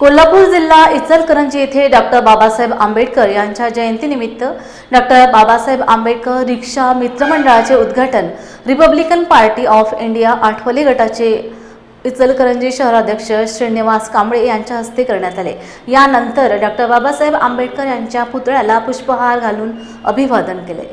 कोल्हापूर जिल्हा इचलकरंजी येथे डॉक्टर बाबासाहेब आंबेडकर यांच्या जयंतीनिमित्त डॉक्टर बाबासाहेब आंबेडकर रिक्षा मित्रमंडळाचे उद्घाटन Republican Party of India Athawale गटाचे इचलकरंजी शहराध्यक्ष श्रीनिवास कांबळे यांच्या हस्ते करण्यात आले. यानंतर डॉक्टर बाबासाहेब आंबेडकर यांच्या पुतळ्याला पुष्पहार घालून अभिवादन केले.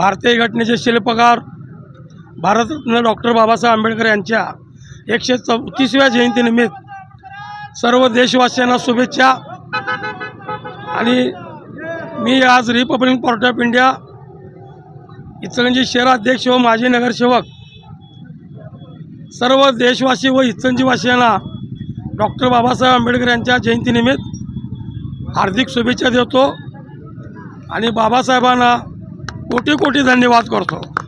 भारतीय घटनेचे शिल्पकार भारतरत्न डॉक्टर बाबासाहेब आंबेडकर यांच्या एकशे चौतीसव्या जयंतीनिमित्त सर्व देशवासियांना शुभेच्छा. आणि मी आज Republic Party of India Ichalkaranji शहराध्यक्ष व माजी नगरसेवक सर्व देशवासी व इचलंजीवासियांना डॉक्टर बाबासाहेब आंबेडकर यांच्या जयंतीनिमित्त हार्दिक शुभेच्छा देतो. आणि बाबासाहेबांना कोटी कोटी धन्यवाद करतो.